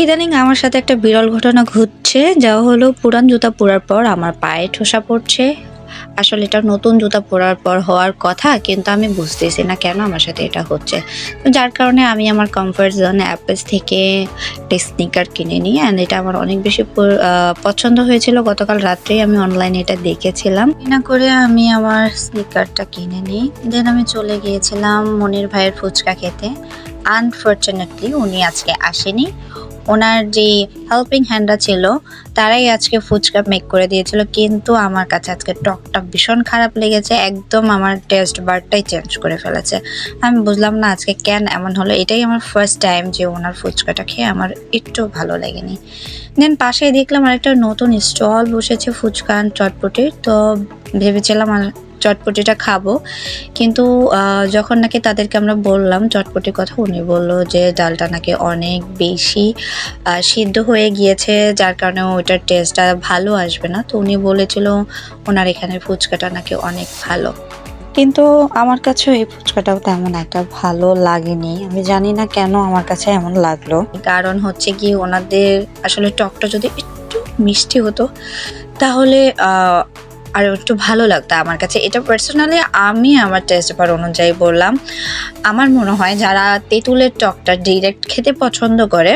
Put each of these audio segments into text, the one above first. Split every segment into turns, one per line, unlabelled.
ইদানিং আমার সাথে একটা বিরল ঘটনা ঘটছে, যা হলো পুরান জুতা পরার পর আমার পায়ে ঠোসা পড়ছে। আসলে এটা নতুন জুতা পরার পর হওয়ার কথা, কিন্তু আমি বুঝতেছি না কেন আমার সাথে এটা হচ্ছে। যার কারণে আমি আমার কমফর্ট জোন অ্যাপেস থেকে একটা স্নিকার কিনে নিই অ্যান্ড এটা আমার অনেক বেশি পছন্দ হয়েছিল। গতকাল রাত্রেই আমি অনলাইনে এটা দেখেছিলাম। না করে আমি আমার স্নিকারটা কিনে নিই। দেন আমি চলে গিয়েছিলাম মনির ভাইয়ের ফুচকা খেতে। আনফর্চুনেটলি উনি আজকে আসেনি। ওনার যে হেল্পিং হ্যান্ডরা ছিল, তারাই আজকে ফুচকা মেক করে দিয়েছিল। কিন্তু আমার কাছে আজকে টকটা ভীষণ খারাপ লেগেছে, একদম আমার টেস্ট বারটাই চেঞ্জ করে ফেলেছে। আমি বুঝলাম না আজকে কেন এমন হলো, এটাই আমার ফার্স্ট টাইম যে ওনার ফুচকাটা খেয়ে আমার একটু ভালো লাগেনি। দেন পাশেই দেখলাম আরেকটা নতুন স্টল বসেছে ফুচকা চটপটির, তো ভেবেছিলাম আর চটপটিটা খাব। কিন্তু যখন নাকি তাদেরকে আমরা বললাম, চটপটির কথা উনি বলল যে, ডালটা নাকি অনেক বেশি সিদ্ধ হয়ে গিয়েছে, যার কারণে ওইটার টেস্টটা ভালো আসবে না। তো উনি বলেছিল, ওনার এখানের ফুচকাটা নাকি অনেক ভালো। কিন্তু আমার কাছে এই ফুচকাটাও তেমন একটা ভালো লাগেনি। আমি জানি না কেন আমার কাছে এমন লাগল। কারণ হচ্ছে কি, ওনাদের আসলে টকটা যদি একটু মিষ্টি হতো, তাহলে আর একটু ভালো লাগতো আমার কাছে। এটা পার্সোনালি আমি আমার টেস্ট বার অনুযায়ী বললাম। আমার মনে হয় যারা তেঁতুলের টকটা ডিরেক্ট খেতে পছন্দ করে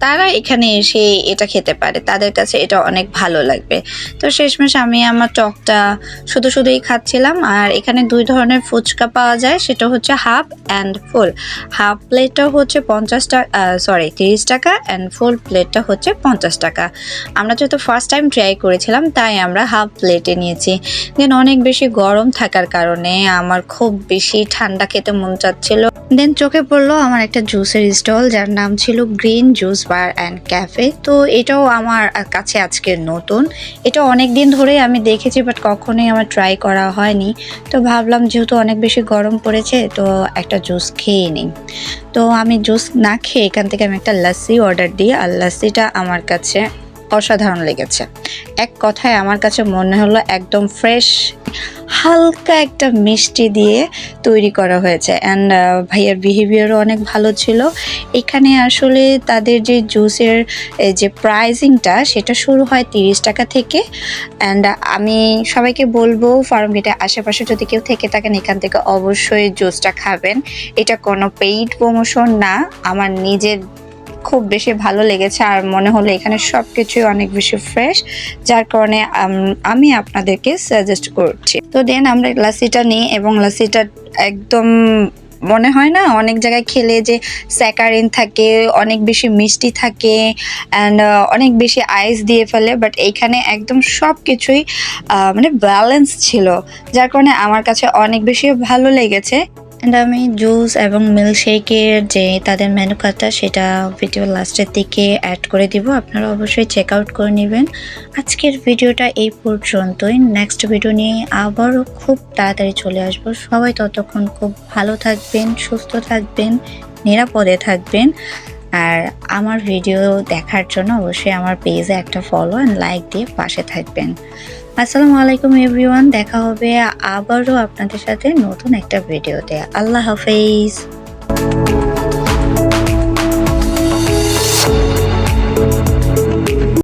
তারা এখানে এসে এটা খেতে পারে। তাদের কাছে এটা অনেক ভালো লাগবে। তো শেষমেশ আমি আমার টকটা শুধু শুধুই খাচ্ছিলাম। আর এখানে দুই ধরনের ফুচকা পাওয়া যায়। সেটা হচ্ছে হাফ অ্যান্ড ফুল। হাফ প্লেটটা হচ্ছে পঞ্চাশ টাকা সরি তিরিশ টাকা। অ্যান্ড ফুল প্লেটটা হচ্ছে পঞ্চাশ টাকা। আমরা যেহেতু ফার্স্ট টাইম ট্রাই করেছিলাম, তাই আমরা হাফ প্লেটে নিয়েছি। দেন অনেক বেশি গরম থাকার কারণে আমার খুব বেশি ঠান্ডা খেতে মন চাচ্ছিল। দেন চোখে পড়ল আমার একটা জুসের স্টল যার নাম ছিল green juice bar and cafe তো এটাও আমার কাছে আজকে নতুন। এটা অনেক দিন ধরেই আমি দেখেছি বাট কখনোই আমার ট্রাই করা হয়নি। তো ভাবলাম, যেহেতু অনেক বেশি গরম পড়েছে, তো একটা জুস খেয়ে নিই। তো আমি জুস না খেয়ে এখান থেকে আমি একটা লাস্সি অর্ডার দিই, আর লাস্সিটা আমার কাছে অসাধারণ লেগেছে। এক কথায় আমার কাছে মনে হলো একদম ফ্রেশ হালকা একটা মিষ্টি দিয়ে তৈরি করা হয়েছে। অ্যান্ড ভাইয়ার বিহেভিয়ারও অনেক ভালো ছিল। এখানে আসলে তাদের যে জুসের যে প্রাইজিংটা সেটা শুরু হয় তিরিশ টাকা থেকে। অ্যান্ড আমি সবাইকে বলব ফার্ম গেটের আশেপাশে যদি কেউ থেকে থাকেন, এখান থেকে অবশ্যই জুসটা খাবেন। এটা কোনো পেইড প্রমোশন না। আমার নিজের খুব বেশি ভালো লেগেছে আর মনে হলো এখানে সব কিছুই অনেক বেশি ফ্রেশ যার কারণে, আমি আপনাদেরকে সাজেস্ট করছি। তো দেন আমরা লাসিটা নিই এবং লাসিটা একদম মনে হয় না, অনেক জায়গায় খেলে যে স্যাকারিন থাকে, অনেক বেশি মিষ্টি থাকে অ্যান্ড অনেক বেশি আইস দিয়ে ফেলে বাট এইখানে একদম সব কিছুই মানে ব্যালেন্স ছিল, যার কারণে আমার কাছে অনেক বেশি ভালো লেগেছে। অ্যান্ড আমি জুস এবং মিল্কশেকের যে তাদের মেনু কার্ডটা সেটা ভিডিও লাস্টের দিকে অ্যাড করে দিব। আপনারা অবশ্যই চেক আউট করে নেবেন। আজকের ভিডিওটা এই পর্যন্তই। নেক্সট ভিডিও নিয়ে আবারও খুব তাড়াতাড়ি চলে আসব। সবাই ততক্ষণ খুব ভালো থাকবেন, সুস্থ থাকবেন, নিরাপদে থাকবেন। আর আমার ভিডিও দেখার জন্য অবশ্যই আমার পেজে একটা ফলো অ্যান্ড লাইক দিয়ে পাশে থাকবেন। আসসালামু আলাইকুম এভরিওয়ান দেখা হবে আবারও আপনাদের সাথে নতুন একটা ভিডিওতে। আল্লাহ হাফেজ।